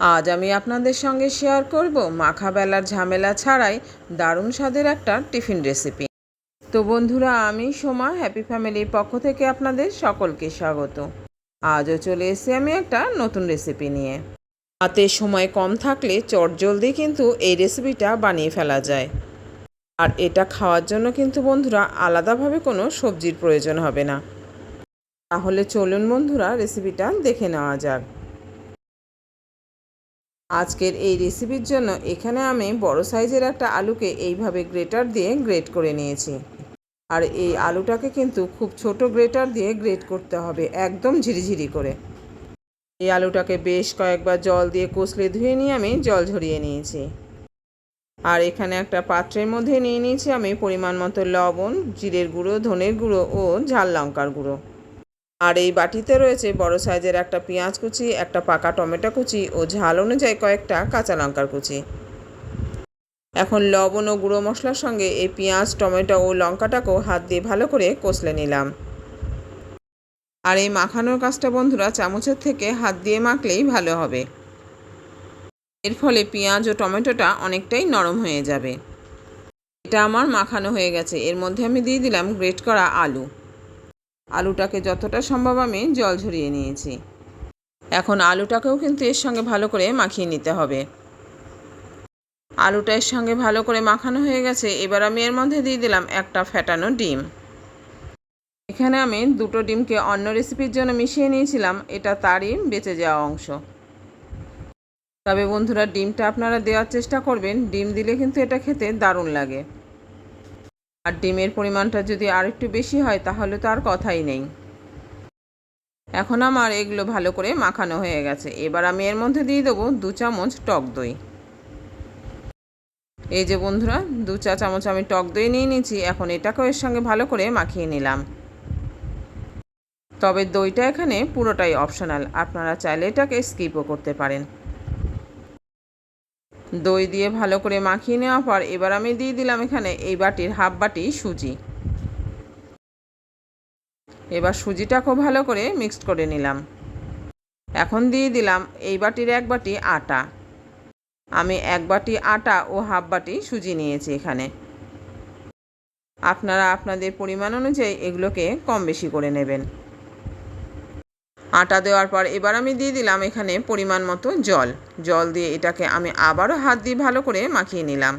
আজ আমি আপনাদের সঙ্গে শেয়ার করব মাখা বেলার ঝামেলা ছাড়াই দারুণ স্বাদের একটা টিফিন রেসিপি। তো বন্ধুরা, আমি সোমা হ্যাপি ফ্যামিলির পক্ষ থেকে আপনাদের সকলকে স্বাগত। আজও চলে এসেছি আমি একটা নতুন রেসিপি নিয়ে। হাতে সময় কম থাকলে চটজলদি কিন্তু এই রেসিপিটা বানিয়ে ফেলা যায়। আর এটা খাওয়ার জন্য কিন্তু বন্ধুরা আলাদাভাবে কোনো সবজির প্রয়োজন হবে না। তাহলে চলুন বন্ধুরা, রেসিপিটা দেখে নেওয়া যাক। আজকের এই রেসিপির জন্য এখানে আমি বড় সাইজের একটা আলুকে এইভাবে গ্রেটার দিয়ে গ্রেট করে নিয়েছি। আর এই আলুটাকে কিন্তু খুব ছোট গ্রেটার দিয়ে গ্রেট করতে হবে, একদম ঝিরিঝিরি করে। এই আলুটাকে বেশ কয়েকবার জল দিয়ে কষলে ধুয়ে নিয়ে আমি জল ঝরিয়ে নিয়েছি। আর এখানে একটা পাত্রের মধ্যে নিয়ে নিয়েছি আমি পরিমাণ মতো লবণ, জিরের গুঁড়ো, ধনের গুঁড়ো ও ঝাল লঙ্কার গুঁড়ো। আর এই বাটিতে রয়েছে বড় সাইজের একটা পেঁয়াজ কুচি, একটা পাকা টমেটো কুচি ও ঝাল অনুযায়ী কয়েকটা কাঁচা লঙ্কার কুচি। এখন লবণ ও গুঁড়ো মশলার সঙ্গে এই পেঁয়াজ, টমেটো ও লঙ্কাটাকেও হাত দিয়ে ভালো করে কষলে নিলাম। আর এই মাখানোর কাজটা বন্ধুরা চামচের থেকে হাত দিয়ে মাখলেই ভালো হবে। এর ফলে পেঁয়াজ ও টমেটোটা অনেকটাই নরম হয়ে যাবে। এটা আমার মাখানো হয়ে গেছে। এর মধ্যে আমি দিয়ে দিলাম গ্রেট করা আলু। আলুটাকে যতটা সম্ভব আমি জল ঝরিয়ে নিয়েছি। এখন আলুটাকেও কিন্তু এর সঙ্গে ভালো করে মাখিয়ে নিতে হবে। আলুটা এর সঙ্গে ভালো করে মাখানো হয়ে গেছে, এবার আমি এর মধ্যে দিয়ে দিলাম একটা ফ্যাটানো ডিম। এখানে আমি দুটো ডিমকে অন্য রেসিপির জন্য মিশিয়ে নিয়েছিলাম, এটা তারই বেঁচে যাওয়া অংশ। তবে বন্ধুরা, ডিমটা আপনারা দেওয়ার চেষ্টা করবেন, ডিম দিলে কিন্তু এটা খেতে দারুণ লাগে। আর ডিমের পরিমাণটা যদি আর একটু বেশি হয়, তাহলে তো আর কথাই নেই। এখন আমার এগুলো ভালো করে মাখানো হয়ে গেছে। এবার আমি এর মধ্যে দিয়ে দেবো দু চামচ টক দই। এই যে বন্ধুরা, দু চা চামচ আমি টক দই নিয়ে নিয়েছি। এখন এটাকেও এর সঙ্গে ভালো করে মাখিয়ে নিলাম। তবে দইটা এখানে পুরোটাই অপশনাল আপনারা চাইলে এটাকে স্কিপও করতে পারেন। দই দিয়ে ভালো করে মাখিয়ে নেওয়ার পর এবার আমি দিয়ে দিলাম এখানে এই বাটির হাফ বাটি সুজি। এবার সুজিটা খুব ভালো করে মিক্সড করে নিলাম। এখন দিয়ে দিলাম এই বাটির এক বাটি আটা। আমি এক বাটি আটা ও হাফ বাটি সুজি নিয়েছি এখানে। আপনারা আপনাদের পরিমাণ অনুযায়ী এগুলোকে কম বেশি করে নেবেন। আটা দেওয়ার পর এবার আমি দিয়ে দিলাম এখানে পরিমাণ মতো জল। জল দিয়ে এটাকে আমি আবারও হাত দিয়ে ভালো করে মাখিয়ে নিলাম।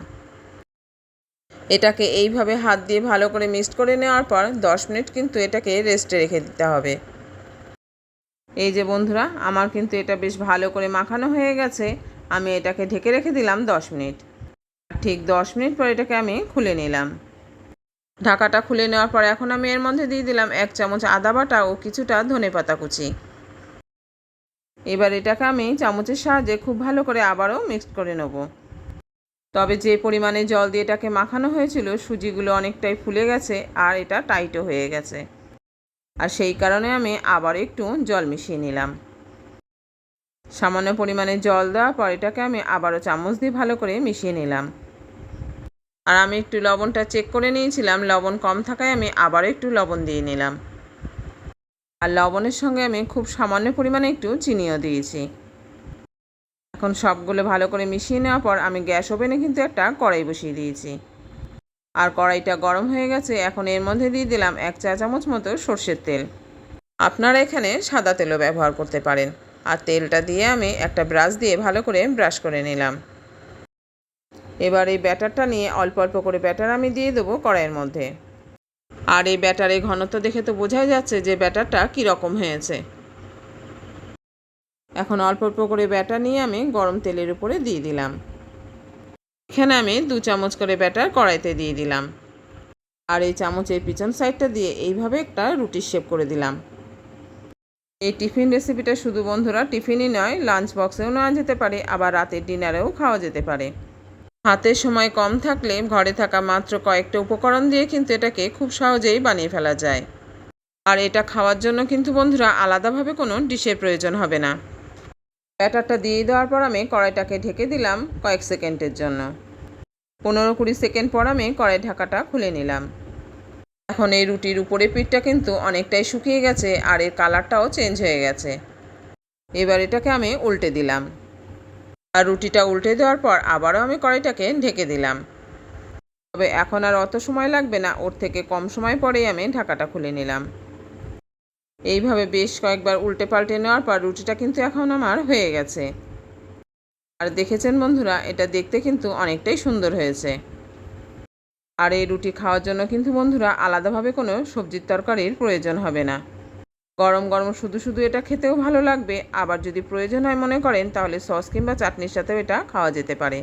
এটাকে এইভাবে হাত দিয়ে ভালো করে মিক্সড করে নেওয়ার পর দশ মিনিট কিন্তু এটাকে রেস্টে রেখে দিতে হবে। এই যে বন্ধুরা, আমার কিন্তু এটা বেশ ভালো করে মাখানো হয়ে গেছে। আমি এটাকে ঢেকে রেখে দিলাম দশ মিনিট। ঠিক দশ মিনিট পর এটাকে আমি খুলে নিলাম। ঢাকাটা খুলে নেওয়ার পর এখন আমি এর মধ্যে দিয়ে দিলাম এক চামচ আদা বাটা ও কিছুটা ধনে পাতা কুচি। এবার এটাকে আমি চামচের সাহায্যে খুব ভালো করে আবারও মিক্সড করে নেব। তবে যে পরিমাণে জল দিয়ে এটাকে মাখানো হয়েছিল, সুজিগুলো অনেকটাই ফুলে গেছে আর এটা টাইটও হয়ে গেছে। আর সেই কারণে আমি আবার একটু জল মিশিয়ে নিলাম। সামান্য পরিমাণে জল দেওয়ার পর এটাকে আমি আবারও চামচ দিয়ে ভালো করে মিশিয়ে নিলাম। আর আমি একটু লবণটা চেক করে নিয়েছিলাম, লবণ কম থাকায় আমি আবারও একটু লবণ দিয়ে নিলাম। আর লবণের সঙ্গে আমি খুব সামান্য পরিমাণে একটু চিনিও দিয়েছি। এখন সবগুলো ভালো করে মিশিয়ে নেওয়ার পর আমি গ্যাস ওভেনে কিন্তু একটা কড়াই বসিয়ে দিয়েছি। আর কড়াইটা গরম হয়ে গেছে, এখন এর মধ্যে দিয়ে দিলাম এক চা চামচ মতো সর্ষের তেল। আপনারা এখানে সাদা তেলও ব্যবহার করতে পারেন। আর তেলটা দিয়ে আমি একটা ব্রাশ দিয়ে ভালো করে ব্রাশ করে নিলাম। এবার এই ব্যাটারটা নিয়ে অল্প অল্প করে ব্যাটার আমি দিয়ে দেবো কড়াইয়ের মধ্যে। আর এই ব্যাটারের ঘনত্ব দেখে তো বোঝাই যাচ্ছে যে ব্যাটারটা কীরকম হয়েছে। এখন অল্প অল্প করে ব্যাটার নিয়ে আমি গরম তেলের উপরে দিয়ে দিলাম। এখানে আমি দু চামচ করে ব্যাটার কড়াইতে দিয়ে দিলাম। আর এই চামচের পিছন সাইডটা দিয়ে এইভাবে একটা রুটির শেপ করে দিলাম। এই টিফিন রেসিপিটা শুধু বন্ধুরা টিফিনই নয়, লাঞ্চ বক্সেও নেওয়া যেতে পারে, আবার রাতের ডিনারেও খাওয়া যেতে পারে। হাতে সময় কম থাকলে ঘরে থাকা মাত্র কয়েকটা উপকরণ দিয়ে কিন্তু এটাকে খুব সহজেই বানিয়ে ফেলা যায়। আর এটা খাওয়ার জন্য কিন্তু বন্ধুরা আলাদাভাবে কোনো ডিশের প্রয়োজন হবে না। ব্যাটারটা দিয়ে দেওয়ার পর আমি কড়াইটাকে ঢেকে দিলাম কয়েক সেকেন্ডের জন্য। পনেরো কুড়ি সেকেন্ড পর আমি কড়াই ঢাকাটা খুলে নিলাম। এখন এই রুটির উপরে পিঠটা কিন্তু অনেকটাই শুকিয়ে গেছে আর এর কালারটাও চেঞ্জ হয়ে গেছে। এবার এটাকে আমি উল্টে দিলাম। আর রুটিটা উল্টে দেওয়ার পর আবারও আমি কড়াইটাকে ঢেকে দিলাম। তবে এখন আর অত সময় লাগবে না, ওর থেকে কম সময় পরেই আমি ঢাকাটা খুলে নিলাম। এইভাবে বেশ কয়েকবার উল্টে পাল্টে নেওয়ার পর রুটিটা কিন্তু এখন আমার হয়ে গেছে। আর দেখেছেন বন্ধুরা, এটা দেখতে কিন্তু অনেকটাই সুন্দর হয়েছে। আর এই রুটি খাওয়ার জন্য কিন্তু বন্ধুরা আলাদাভাবে কোনো সবজির তরকারির প্রয়োজন হবে না। গরম গরম শুধু শুধু এটা খেতেও ভালো লাগবে। আবার যদি প্রয়োজন হয় মনে করেন, তাহলে সস কিংবা চাটনির সাথেও এটা খাওয়া যেতে পারে।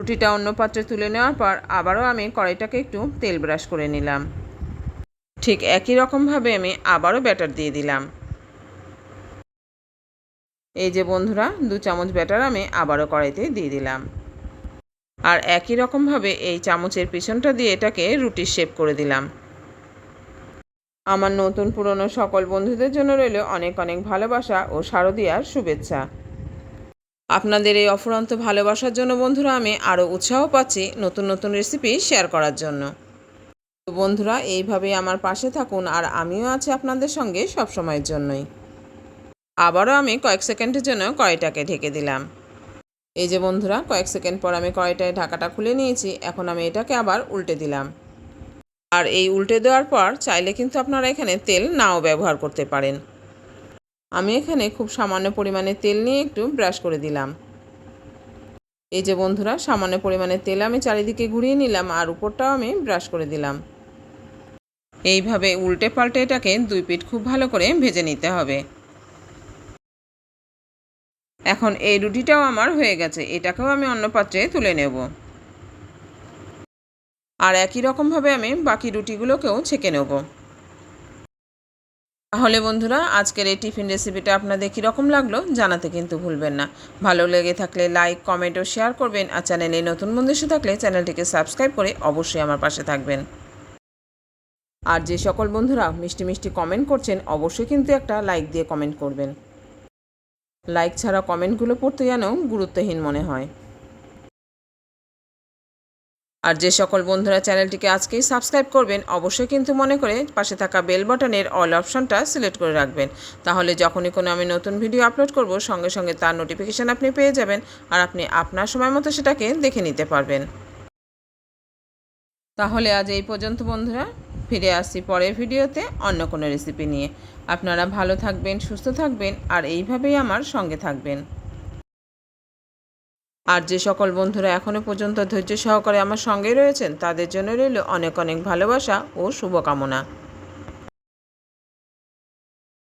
রুটিটা অন্য পাত্রে তুলে নেওয়ার পর আবারও আমি কড়াইটাকে একটু তেল ব্রাশ করে নিলাম। ঠিক একই রকমভাবে আমি আবারও ব্যাটার দিয়ে দিলাম। এই যে বন্ধুরা, দু চামচ ব্যাটার আমি আবারও কড়াইতে দিয়ে দিলাম। আর একই রকমভাবে এই চামচের পিছনটা দিয়ে এটাকে রুটির শেপ করে দিলাম। আমার নতুন পুরনো সকল বন্ধুদের জন্য রইল অনেক অনেক ভালোবাসা ও শারদীয়ার শুভেচ্ছা। আপনাদের এই অফুরন্ত ভালোবাসার জন্য বন্ধুরা আমি আরও উৎসাহ পাচ্ছি নতুন নতুন রেসিপি শেয়ার করার জন্য। তো বন্ধুরা, এইভাবেই আমার পাশে থাকুন আর আমিও আছি আপনাদের সঙ্গে সব সময়ের জন্যই। আবারও আমি কয়েক সেকেন্ডের জন্য কড়াইটাকে ঢেকে দিলাম। এই যে বন্ধুরা, কয়েক সেকেন্ড পর আমি কড়াইটায় ঢাকাটা খুলে নিয়েছি, এখন আমি এটাকে আবার উল্টে দিলাম। আর এই উল্টে দেওয়ার পর চাইলে কিন্তু আপনারা এখানে তেল নাও ব্যবহার করতে পারেন। আমি এখানে খুব সামান্য পরিমাণে তেল নিয়ে একটু ব্রাশ করে দিলাম। এই যে বন্ধুরা, সামান্য পরিমাণে তেল আমি চারিদিকে ঘুরিয়ে নিলাম আর উপরটাও আমি ব্রাশ করে দিলাম। এইভাবে উল্টে পাল্টে এটাকে দুই পিঠ খুব ভালো করে ভেজে নিতে হবে। এখন এই রুটিটাও আমার হয়ে গেছে, এটাকেও আমি অন্য পাত্রে তুলে নেব। আর একই রকমভাবে আমি বাকি রুটিগুলোকেও ছেঁকে নেব। তাহলে বন্ধুরা, আজকের এই টিফিন রেসিপিটা আপনাদের কীরকম লাগল জানাতে কিন্তু ভুলবেন না। ভালো লেগে থাকলে লাইক, কমেন্ট ও শেয়ার করবেন আর চ্যানেলে নতুন বন্ধু এসে থাকলে চ্যানেলটিকে সাবস্ক্রাইব করে অবশ্যই আমার পাশে থাকবেন। আর যে সকল বন্ধুরা মিষ্টি মিষ্টি কমেন্ট করছেন, অবশ্যই কিন্তু একটা লাইক দিয়ে কমেন্ট করবেন। লাইক ছাড়া কমেন্টগুলো পড়তে যেন গুরুত্বহীন মনে হয়। আর যে সকল বন্ধুরা চ্যানেলটিকে আজকেই সাবস্ক্রাইব করবেন, অবশ্যই কিন্তু মনে করে পাশে থাকা বেল বাটনের অল অপশনটা সিলেক্ট করে রাখবেন। তাহলে যখনই কোনো আমি নতুন ভিডিও আপলোড করব, সঙ্গে সঙ্গে তার নোটিফিকেশান আপনি পেয়ে যাবেন আর আপনি আপনার সময় মতো সেটাকে দেখে নিতে পারবেন। তাহলে আজ এই পর্যন্ত বন্ধুরা, ফিরে আসছি পরের ভিডিওতে অন্য কোনো রেসিপি নিয়ে। আপনারা ভালো থাকবেন, সুস্থ থাকবেন আর এইভাবেই আমার সঙ্গে থাকবেন। আর যে সকল বন্ধুরা এখনও পর্যন্ত ধৈর্য সহকারে আমার সঙ্গে রয়েছেন, তাদের জন্য রইল অনেক অনেক ভালোবাসা ও শুভকামনা।